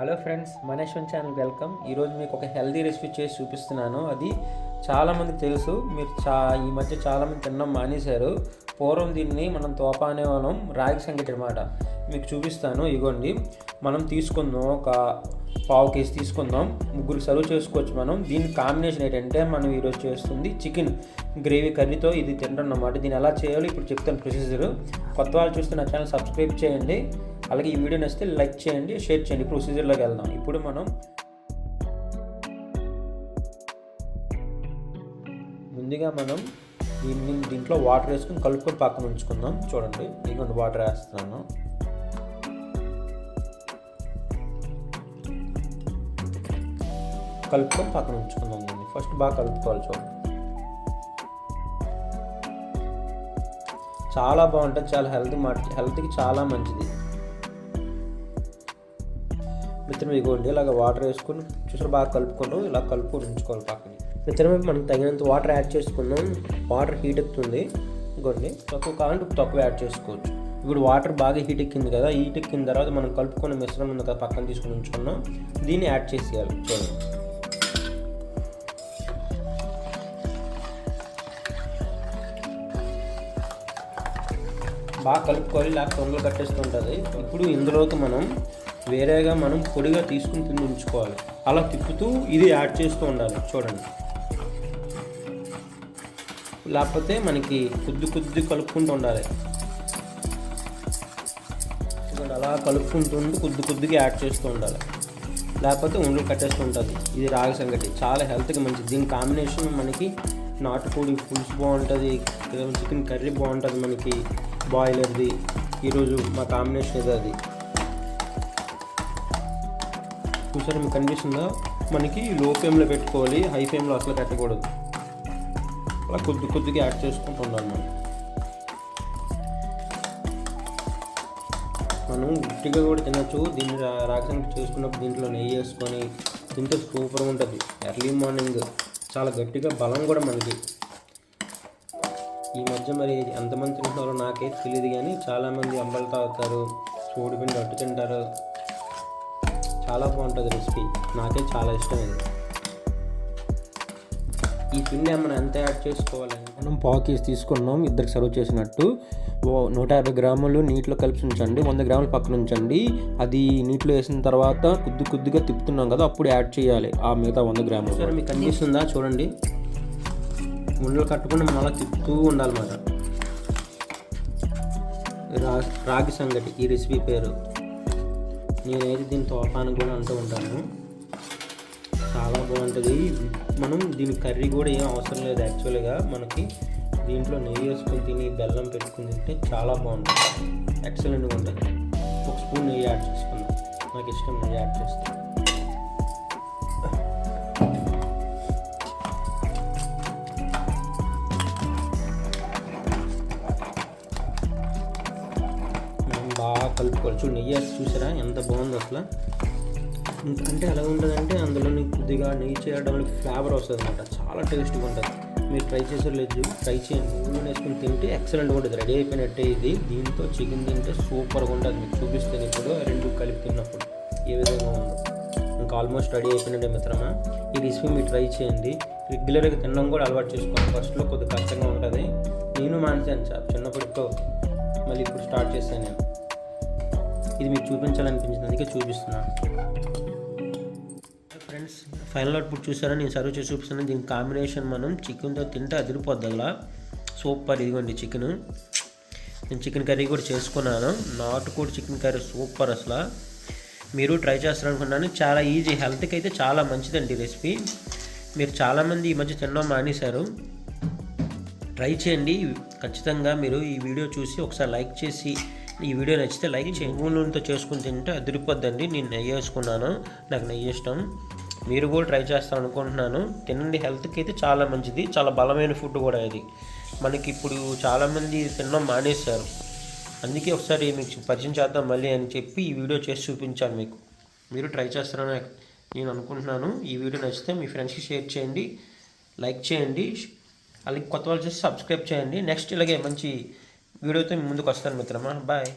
Hello friends మనేశ్వన్ channel welcome. ఈరోజు మీకు ఒక హెల్దీ రెసిపీ చేసి చూపిస్తున్నాను. అది చాలామందికి తెలుసు. మీరు చా ఈ మధ్య చాలామంది తినడం మానేశారు. పూర్వం దీన్ని మనం తోప అనేవాళ్ళం. రాగి సంగటి అనమాట మీకు చూపిస్తాను. ఇగోండి. మనం తీసుకుందాం. ఒక పావు కేజీ తీసుకుందాం. ముగ్గురు సర్వ్ చేసుకోవచ్చు మనం. దీని కాంబినేషన్ ఏంటంటే మనం ఈరోజు చేస్తుంది చికెన్ గ్రేవీ కర్రీతో ఇది తినడం అన్నమాట. దీన్ని ఎలా చేయాలో ఇప్పుడు చెప్తాను ప్రొసీజర్. కొత్త వాళ్ళు చూస్తే నా ఛానల్ సబ్స్క్రైబ్ చేయండి. అలాగే ఈ వీడియో నచ్చితే లైక్ చేయండి షేర్ చేయండి. ప్రొసీజర్లోకి వెళ్దాం. ఇప్పుడు మనం ముందుగా మనం దీన్ని దీంట్లో వాటర్ వేసుకుని కలుపుకొని పక్కన ఉంచుకుందాం. చూడండి ఇదిగోండి వాటర్ వేస్తున్నాను. కలుపుకొని పక్కన ఉంచుకుందాం దీన్ని. ఫస్ట్ బాగా కలుపుకోవాలి చూడండి. చాలా బాగుంటుంది చాలా హెల్త్ హెల్త్కి చాలా మంచిది. విత్తనం ఇగోండి ఇలాగ వాటర్ వేసుకొని చూసారు బాగా కలుపుకున్నాం. ఇలా కలుపుకొని ఉంచుకోవాలి పక్కన విత్తనం మనం తగినంత వాటర్ యాడ్ చేసుకున్నాం వాటర్ హీట్ ఎక్కుతుంది. ఇగోండి తక్కువ కావాలంటే తక్కువ యాడ్ చేసుకోవచ్చు. ఇప్పుడు వాటర్ బాగా హీట్ ఎక్కింది కదా హీట్ ఎక్కిన తర్వాత మనం కలుపుకున్న మిశ్రమం ఉంది కదా పక్కన తీసుకుని ఉంచుకున్నాం. దీన్ని యాడ్ చేసేయాలి చూడండి. బాగా కలుపుకోవాలి లేకపోతే ఉండలు కట్టేస్తుంటుంది. ఇప్పుడు ఇందులోకి మనం వేరేగా మనం పొడిగా తీసుకుని తిని ఉంచుకోవాలి. అలా తిప్పుతూ ఇది యాడ్ చేస్తూ ఉండాలి. చూడండి. లేకపోతే మనకి కొద్ది కొద్ది కలుపుకుంటూ ఉండాలి. అలా కలుపుకుంటుంటూ కొద్ది కొద్దిగా యాడ్ చేస్తూ ఉండాలి. లేకపోతే ఉండలు కట్టేస్తూ ఉంటుంది. ఇది రాగి సంగటి. చాలా హెల్త్కి మంచిది. దీని కాంబినేషన్ మనకి నాటుకోడి పులుసు బాగుంటుంది. చికెన్ కర్రీ బాగుంటుంది మనకి. బాయిలర్ది. ఈరోజు మా కాంబినేషన్ ఇది అది. చూసారా మీకు కనిపిస్తుందా? మనకి లో ఫ్లేమ్లో పెట్టుకోవాలి హై ఫ్లేమ్లో అసలు పెట్టకూడదు. అలా కొద్ది కొద్దిగా యాడ్ చేసుకుంటూ ఉండాలి మనం. మనం ఉట్టిగా కూడా తినచ్చు. దీన్ని రాగసంగటి చేసుకున్నప్పుడు దీంట్లో నెయ్యి వేసుకొని తింటే సూపర్గా ఉంటుంది. ఎర్లీ మార్నింగ్ చాలా గట్టిగా బలం కూడా మనకి. ఈ మధ్య మరి ఎంతమంది తింటున్నారో నాకైతే తెలియదు కానీ చాలామంది అంబలు తాగుతారు చూడిపిండి అట్టు తింటారు. చాలా బాగుంటుంది రెసిపీ. నాకే చాలా ఇష్టం ఇది ఈ పిండి మనం ఎంత యాడ్ చేసుకోవాలని మనం పావు కేజీ తీసుకున్నాం. ఇద్దరికి సర్వ్ చేసినట్టు. ఓ నూట యాభై గ్రాములు నీటిలో కలిపి ఉంచండి. వంద గ్రాములు పక్కన ఉంచండి. అది నీటిలో వేసిన తర్వాత కొద్ది కొద్దిగా తిప్పుతున్నాం కదా అప్పుడు యాడ్ చేయాలి. ఆ మిగతా వంద గ్రాములు. సరే మీకు కనిపిస్తుందా? చూడండి. ఉండలు కట్టుకుని మనం అలా తిప్పుతూ ఉండాలన్నమాట. రా రాగి సంగటి ఈ రెసిపీ పేరు. నేనైతే దీని తోపానికి కూడా అంటూ ఉంటాను. చాలా బాగుంటుంది. మనం దీని కర్రీ కూడా ఏం అవసరం లేదు యాక్చువల్గా మనకి దీంట్లో నెయ్యి వేసుకుని తిని బెల్లం పెట్టుకుని తింటే చాలా బాగుంటుంది. ఎక్సలెంట్గా ఉంటుంది. ఒక స్పూన్ నెయ్యి యాడ్ చేసుకుందాం. నాకు ఇష్టం నెయ్యి యాడ్ చేస్తాను కలుపుకోవాలి. చూడండి నెయ్యి చూసారా? ఎంత బాగుంది అసలు. అంటే ఎలా ఉంటుందంటే అందులోని కొద్దిగా నెయ్యి చేయడం వల్ల ఫ్లేవర్ వస్తుంది అనమాట చాలా టేస్ట్గా ఉంటుంది. మీరు ట్రై చేసే లేదు. ట్రై చేయండి. నూనె వేసుకుని తింటే ఎక్సలెంట్గా ఉంటుంది. రెడీ అయిపోయినట్టే ఇది. దీంతో చికెన్ తింటే సూపర్గా ఉంటుంది. మీకు చూపిస్తాను ఇప్పుడు. రెండు కలిపి తిన్నప్పుడు ఏ విధంగా ఉందో. ఇంకా ఆల్మోస్ట్ రెడీ అయిపోయినట్టే మిత్రమా? ఈ రెసిపీ మీరు ట్రై చేయండి. రెగ్యులర్గా తినడం కూడా అలవాటు చేసుకోండి. ఫస్ట్లో కొద్దిగా కష్టంగా ఉంటుంది. నేను మానేసాను సార్ చిన్నప్పటితో మళ్ళీ ఇప్పుడు స్టార్ట్ చేశాను నేను. ఇది మీకు చూపించాలనిపించింది అందుకే చూపిస్తున్నాను ఫ్రెండ్స్ ఫైనల్ అవుట్పుట్ చూసారా? నేను సర్వ్ చేసి చూపిస్తున్నాను దీని కాంబినేషన్ మనం చికెన్తో తింటే అదిరిపోద్ది సూపర్ ఇదిగోండి చికెన్ నేను చికెన్ కర్రీ కూడా చేసుకున్నాను. నాటుకోడి చికెన్ కర్రీ సూపర్ అసలు. మీరు ట్రై చేస్తారనుకున్నాను. చాలా ఈజీ హెల్త్కి అయితే చాలా మంచిదండి రెసిపీ మీరు చాలామంది ఈ మధ్య తినడం మానేశారు. ట్రై చేయండి. ఖచ్చితంగా మీరు ఈ వీడియో చూసి ఒకసారి లైక్ చేసి ఈ వీడియో నచ్చితే లైక్ చేయండి. నూనెతో చేసుకుని తింటే అదిరిపోద్దండి. నేను నెయ్యి వేసుకున్నాను. నాకు నెయ్యి ఇష్టం. మీరు కూడా ట్రై చేస్తాను అనుకుంటున్నాను. తినండి. హెల్త్కి అయితే చాలా మంచిది. చాలా బలమైన ఫుడ్ కూడా ఇది. మనకి ఇప్పుడు చాలామంది తినడం మానేశారు. అందుకే ఒకసారి మీకు పరిచయం చేద్దాం మళ్ళీ అని చెప్పి ఈ వీడియో చేసి చూపించాను మీకు. మీరు ట్రై చేస్తారని నేను అనుకుంటున్నాను. ఈ వీడియో నచ్చితే మీ ఫ్రెండ్స్కి షేర్ చేయండి. లైక్ చేయండి. అలాగే కొత్త వాళ్ళు చేసి సబ్స్క్రైబ్ చేయండి. నెక్స్ట్ ఇలాగే మంచి వీడియోతో మీ ముందుకు వస్తాను మిత్రమా? బాయ్